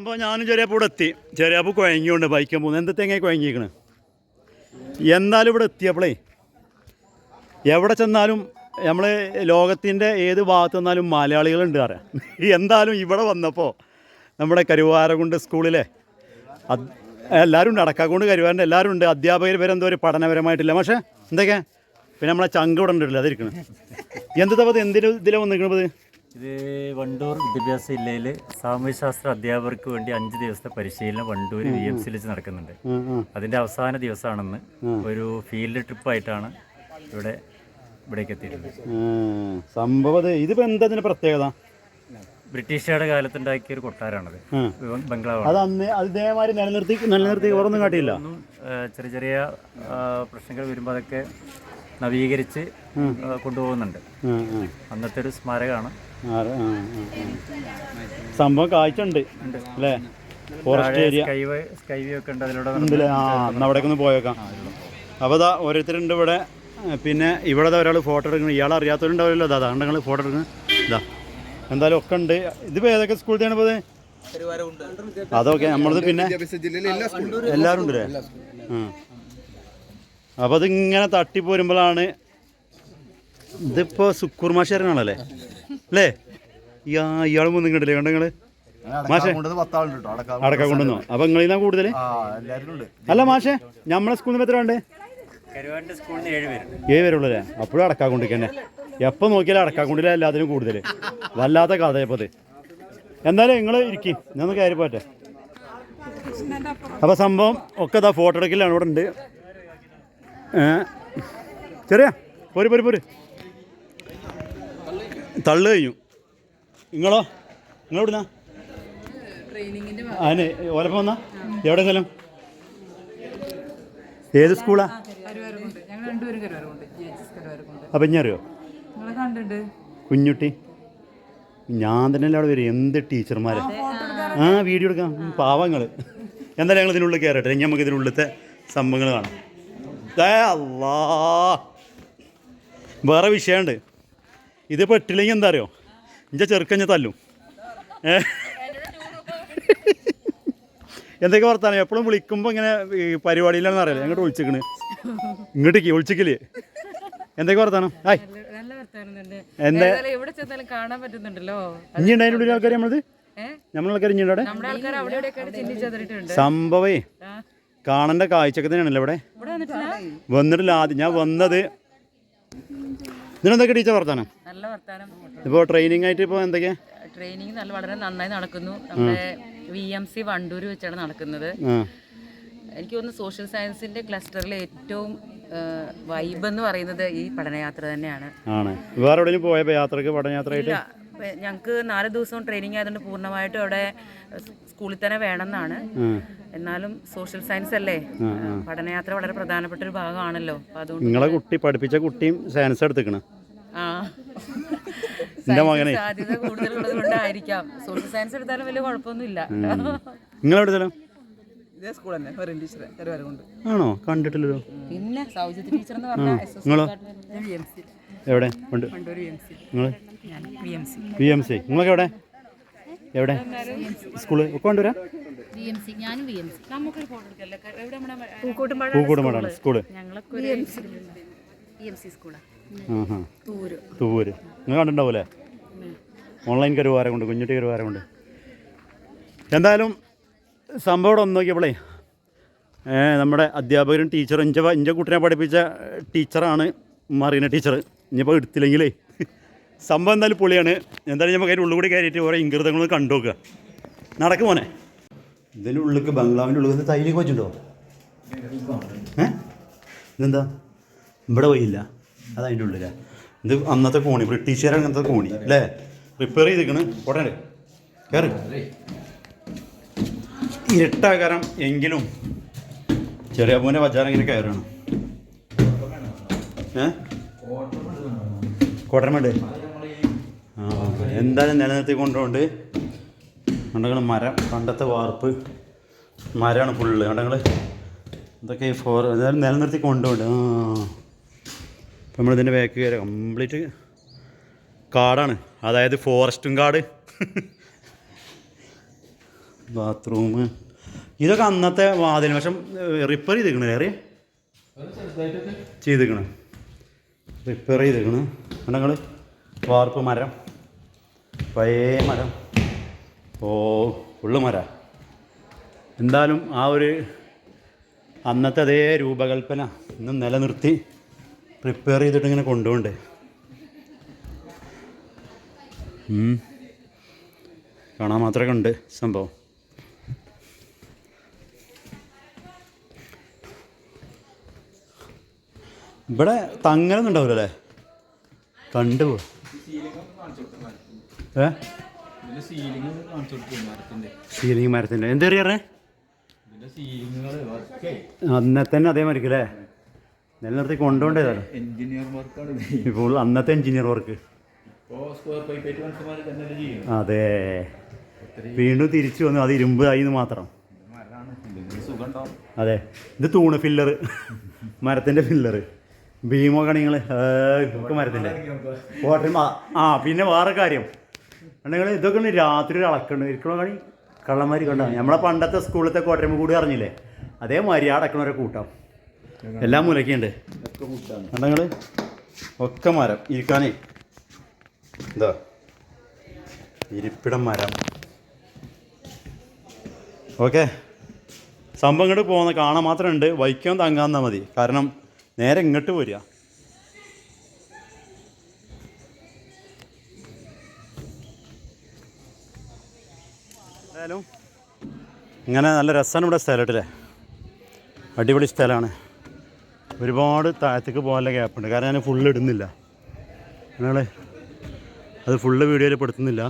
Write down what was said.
സംഭവം ഞാനും ചെറിയപ്പോൾ ഇവിടെ എത്തി. ചെറിയപ്പോൾ കുഴങ്ങിയുണ്ട് ബൈക്കിൽ പോകുന്നത് എന്താ തേങ്ങ കുഴങ്ങിയിരിക്കണ് എന്നാലും ഇവിടെ എത്തിയപ്പോളേ എവിടെ ചെന്നാലും നമ്മൾ ലോകത്തിന്റെ ഏത് ഭാഗത്ത് നിന്നാലും മലയാളികളുണ്ട് അറിയാം. എന്തായാലും ഇവിടെ വന്നപ്പോൾ നമ്മുടെ കരുവാരകുണ്ട് സ്കൂളിലെ എല്ലാവരും ഉണ്ട്. അടക്കാക്കൊണ്ട് കരുവാരന്റെ എല്ലാവരും ഉണ്ട്. അധ്യാപകർ വരെ എന്തോ ഒരു പഠനപരമായിട്ടില്ല. പക്ഷേ എന്തൊക്കെ? പിന്നെ നമ്മളെ ചങ്ക് ഇവിടെ ഉണ്ടല്ലോ അതിരിക്കണം. എന്ത് തപ്പത് എന്തിനും ഇതിലാണ് വന്നിരിക്കണത്? ഇത് വണ്ടൂർ വിദ്യാഭ്യാസ ജില്ലയിൽ സാമൂഹ്യശാസ്ത്ര അധ്യാപകർക്ക് വേണ്ടി അഞ്ച് ദിവസത്തെ പരിശീലനം വണ്ടൂർ വി എം സിയിൽ വെച്ച് നടക്കുന്നുണ്ട്. അതിന്റെ അവസാന ദിവസമാണെന്ന് ഒരു ഫീൽഡ് ട്രിപ്പായിട്ടാണ് ഇവിടെ ഇവിടേക്ക് എത്തിയിട്ടുള്ളത്. സംഭവം ഇതിപ്പോ എന്താ ഇതിന്റെ പ്രത്യേകത? ബ്രിട്ടീഷുകാരുടെ കാലത്തുണ്ടാക്കിയ ഒരു കൊട്ടാരമാണത്. ബംഗ്ലാവ് അത് അന്ന് നിലനിർത്തി നിലനിർത്തി ഓരോന്നും കാട്ടിയില്ല? ചെറിയ ചെറിയ പ്രശ്നങ്ങൾ വരുമ്പോൾ അതൊക്കെ നവീകരിച്ച് കൊണ്ടുപോകുന്നുണ്ട്. അന്നത്തെ ഒരു സ്മാരകമാണ്. സംഭവം കാഴ്ച ഉണ്ട്. അല്ലേ? ഫോറസ്റ്റ് ഏരിയ ഉണ്ടല്ലേ ആ എന്നാൽ അവിടേക്ക് ഒന്ന് പോയേക്കാം. അപ്പോൾ അതാ ഓരോരുത്തരുണ്ട് ഇവിടെ. പിന്നെ ഇവിടെ ഒരാൾ ഫോട്ടോ എടുക്കുന്നത്. ഇയാൾ അറിയാത്തവരുണ്ടാവില്ലല്ലോ. അതാ അതാണ് ഞങ്ങൾ ഫോട്ടോ എടുക്കുന്നത്? ഇതാ എന്തായാലും ഒക്കെ ഉണ്ട്. ഇതിപ്പോൾ ഏതൊക്കെ സ്കൂളിലാണ് പോയത് അതൊക്കെ നമ്മളത് പിന്നെ എല്ലാവരും ഉണ്ട് അല്ലേ? അപ്പോൾ അതിങ്ങനെ തട്ടിപ്പോരുമ്പോഴാണ് ഇതിപ്പോൾ സുക്കൂർ മാഷേരനാണല്ലേ അല്ലേ? ഇയാ ഇയാളും മുന്നും കണ്ടില്ലേ കണ്ടോ നിങ്ങൾ? മാഷേ. അടക്കം കൊണ്ടുവന്നോ അപ്പൊ നിങ്ങളിന്നാ കൂടുതൽ ആ എല്ലാവരും ഉണ്ട്. അല്ല മാഷെ നമ്മളെ സ്കൂളിൽ നിന്ന് എത്ര ഉണ്ട് ഏഴ് പേരുണ്ട് ഏഴ് പേരുള്ളൂ അല്ലേ? അപ്പോഴും അടക്കാ കൊണ്ടിരിക്കന്നെ. എപ്പോൾ നോക്കിയാലും അടക്കാ കൊണ്ടില്ല എല്ലാത്തിനും കൂടുതൽ വല്ലാത്ത കഥയപ്പോൾ ഇത് എന്തായാലും നിങ്ങൾ ഇരിക്കും. ഞാൻ കയറി പോട്ടെ. അപ്പോൾ സംഭവം ഒക്കെ ഇതാ ഫോട്ടോ എടുക്കലാണ് ഇവിടെ ഉണ്ട്. ഏ? ചെറിയ പോര് പോര് പോര്. തള്ളു കഴിഞ്ഞു നിങ്ങളോ? നിങ്ങളെവിടുന്നാ? അതിന് ഓലപ്പം വന്നാ? എവിടെ സ്ഥലം? ഏത് സ്കൂളാ? അപ്പം ഇനി അറിയോ? കുഞ്ഞുട്ടി. ഞാൻ തന്നെ അവിടെ വരും എന്ത് ടീച്ചർമാരെ? ആ വീഡിയോ എടുക്കാം. പാവങ്ങൾ എന്തായാലും ഞങ്ങൾ ഇതിനുള്ളിൽ കയറട്ടെ. ഇനി നമുക്ക് ഇതിനുള്ളിലത്തെ സംഭവങ്ങൾ കാണാം. അല്ലാ വേറെ വിഷയമുണ്ട്. ഇതിപ്പോൾ പെട്ടില്ലെങ്കിൽ എന്താ അറിയോ ഇഞ്ച ചെറുക്കഞ്ഞ തല്ലും. ഏ? എന്തൊക്കെ വർത്താനം? എപ്പോഴും വിളിക്കുമ്പോൾ ഇങ്ങനെ പരിപാടിയിലാണെന്ന് അറിയില്ല? അങ്ങോട്ട് വിളിച്ചിക്കണ് ഇങ്ങോട്ടേക്ക് വിളിച്ചിക്കില്ലേ എന്തൊക്കെ വർത്താനം? ഹായ്. പറ്റുന്നുണ്ടല്ലോ. ഇനി ഉണ്ടായിരുന്ന ആൾക്കാർ നമ്മളത്? നമ്മളെ ആൾക്കാർ ഇനി ചിന്തിച്ചതിട്ടുണ്ട് സംഭവേ കാണേണ്ട കാഴ്ചയൊക്കെ തന്നെയാണല്ലോ ഇവിടെ. വന്നിട്ടില്ല. ആദ്യം ഞാൻ വന്നത് ഇതിനെന്തൊക്കെ ടീച്ചർ വർത്താനം? നല്ല വർത്താനം. ഇപ്പോൾ ട്രെയിനിങ് ആയിട്ട് ഇപ്പോൾ എന്തൊക്കെയാ ട്രെയിനിങ് നല്ല വളരെ നന്നായി നടക്കുന്നു. നമ്മുടെ വി എം സി വണ്ടൂർ വെച്ചാണ് നടക്കുന്നത്. എനിക്ക് തോന്നുന്നു സോഷ്യൽ സയൻസിന്റെ ക്ലസ്റ്ററിൽ ഏറ്റവും വൈബ് എന്ന് പറയുന്നത് ഈ പഠനയാത്ര തന്നെയാണ്. ആണ്. വേറെ പോയപ്പോൾ യാത്രയ്ക്ക് പഠനയാത്രയായിട്ട്? ഞങ്ങൾക്ക് നാല് ദിവസവും ട്രെയിനിങ് ആയതുകൊണ്ട് പൂർണമായിട്ടും അവിടെ സ്കൂളിൽ തന്നെ വേണമെന്നാണ്. എന്നാലും സോഷ്യൽ സയൻസ് അല്ലേ? പഠനയാത്ര വളരെ പ്രധാനപ്പെട്ട ഒരു ഭാഗമാണല്ലോ. അപ്പൊ അതുകൊണ്ട് നിങ്ങളെ കുട്ടി പഠിപ്പിച്ച കുട്ടിയും സയൻസ് എടുത്തിക്കണ്. ആ. എന്റെ മകനെ. സാധ്യത കൂടുതലുള്ളത് കൊണ്ടായിരിക്കാം. സോഷ്യൽ സയൻസ് എടുത്താലും വലിയ കുഴപ്പമൊന്നുമില്ല. നിങ്ങളെവിടെ സ്ഥലം ഇതേ സ്കൂൾ തന്നെ. വെറും ടീച്ചർ കരുവാരക്കുണ്ട് ആണോ? കണ്ടിട്ടില്ലല്ലോ. പിന്നെ ടീച്ചർ എന്ന് പറഞ്ഞാൽ നിങ്ങളോ? എവിടെ? ഉണ്ട്. നിങ്ങൾ വി എം സി നിങ്ങളൊക്കെ എവിടെ? എവിടെ? സ്കൂൾ? ഒക്കെ കൊണ്ടുവരാം. ബി എം ഞാനും ബി നമുക്കൊരു ഫോട്ടോ എടുക്കല്ലേ? എവിടെ നമ്മുടെ പൂക്കോട്ടുംപാട പൂക്കോടുമാടാണ് സ്കൂൾ. ഞങ്ങളൊക്കെ തൂര്. നിങ്ങൾ കണ്ടിട്ടുണ്ടാവൂലേ? ഓൺലൈൻ കരുവാരം കൊണ്ട് കുഞ്ഞുട്ടി കരുവാരം കൊണ്ട്. എന്തായാലും സംഭവം ഇവിടെ ഒന്ന് നോക്കിയപ്പോളേ നമ്മുടെ അധ്യാപകരും ടീച്ചറും ഇഞ്ച ഇഞ്ച കുട്ടിനെ പഠിപ്പിച്ച ടീച്ചറാണ് മറീന ടീച്ചർ ഇനിയിപ്പോൾ എടുത്തില്ലെങ്കിലേ സംഭവം എന്തായാലും പൊളിയാണ്. എന്തായാലും നമുക്ക് അതിന്റെ ഉള്ളുകൂടി കയറിയിട്ട് ഓരോ ഇംഗിതങ്ങൾ കണ്ടു നോക്കുക. നടക്ക് മോനെ. ഇതിന്റെ ഉള്ളിലേക്ക് ബംഗ്ലാവിന്റെ ഉള്ളിൽ തൈലേക്ക് വെച്ചിട്ടുണ്ടോ ഏ? ഇതെന്താ? ഇവിടെ പോയില്ല. അത് അതിന്റെ ഉള്ളിലാ. ഇത് അന്നത്തെ കോണി ബ്രിട്ടീഷുകാർ അങ്ങനത്തെ കോണി അല്ലേ? റിപ്പയർ ചെയ്തിരിക്കണ്. ഉടനെ കയറി ഇരട്ടാകാരം എങ്കിലും ചെറിയ പൂവിന്റെ ബജാർ ഇങ്ങനെ കയറണം. ഏ? കോട്ടരമേണ്ട് ആ എന്തായാലും നിലനിർത്തി കൊണ്ടുകൊണ്ട് കണ്ടങ്ങൾ മരം പണ്ടത്തെ വാർപ്പ്. മരമാണ് ഫുള്ള് കണ്ടങ്ങൾ ഇതൊക്കെ ഫോർ നിലനിർത്തി കൊണ്ടുപോണ്ട് ആ. ഇപ്പം നമ്മളിതിന്റെ ബാക്ക് കയറി. കംപ്ലീറ്റ് കാടാണ്. അതായത് ഫോറസ്റ്റും കാട്. ബാത്റൂം. ഇതൊക്കെ അന്നത്തെ വാതിൽ പക്ഷം റിപ്പയർ ചെയ്തിരിക്കണ കയറി ചെയ്തിരിക്കണം. റിപ്പയർ ചെയ്തിരിക്കണം. കണ്ടങ്ങൾ വാർപ്പ് മരം. പഴയ മരം. ഓ ഫുള്ള് മര. എന്തായാലും ആ ഒരു അന്നത്തെ അതേ രൂപകൽപ്പന ഇന്നും നിലനിർത്തി. പ്രിപ്പയർ ചെയ്തിട്ട് ഇങ്ങനെ കൊണ്ടുപോണ്ടേ. കാണാൻ മാത്രമേ ഉണ്ട് സംഭവം. ഇവിടെ തങ്ങലൊന്നും ഉണ്ടാവില്ല അല്ലേ? മരത്തിന്റെ പോ. ഏ? സീലിംഗ് മരത്തിന്റെ. എന്താ പറഞ്ഞേ? അന്നത്തെ തന്നെ അതേ അല്ലേ? നിലനിർത്തി കൊണ്ടുപോണ്ടേതാണ് ഇപ്പോൾ അന്നത്തെ എഞ്ചിനീയർ വർക്ക്. അതെ. വീണ്ടും തിരിച്ചു വന്നു. അത് ഇരുമ്പ് ആയി എന്ന് മാത്രം. അതെ. ഇത് തൂണ് ഫില്ലർ മരത്തിന്റെ ഫില്ലർ ഭീമോ കണിങ്ങൾ ഒക്കെ മരത്തിന്റെ കോട്ടയം ആ- പിന്നെ വേറെ കാര്യം. നിങ്ങൾ ഇതൊക്കെ രാത്രി ഒരു അളക്കണ്ട്. ഇരിക്കണ കണി കള്ളന്മാർ കണ്ട. നമ്മളെ പണ്ടത്തെ സ്കൂളിലത്തെ കോട്ടയം കൂടി അറിഞ്ഞില്ലേ? അതേമാതിരി അടക്കണവരെ കൂട്ടാം. എല്ലാം മുലക്കുണ്ട് കണ്ടങ്ങൾ ഒക്കെ മരം. ഇരിക്കാനേ. എന്താ ഇരിപ്പിടം മരം. ഓക്കെ. സംഭവം ഇങ്ങോട്ട് പോകുന്ന കാണാൻ മാത്രം ഉണ്ട് വൈക്കം തങ്ങാന്നാൽ മതി. കാരണം നേരെ ഇങ്ങോട്ട് പോരുക എന്തായാലും ഇങ്ങനെ നല്ല രസമാണ് ഇവിടെ സ്ഥലം അടിപൊളി സ്ഥലമാണ്. ഒരുപാട് താഴത്തേക്ക് പോകാനുള്ള ഗ്യാപ്പുണ്ട് കാരണം ഞാൻ ഫുള്ള് ഇടുന്നില്ല. നിങ്ങൾ അത് ഫുള്ള് വീഡിയോയിൽ പെടുത്തുന്നില്ല.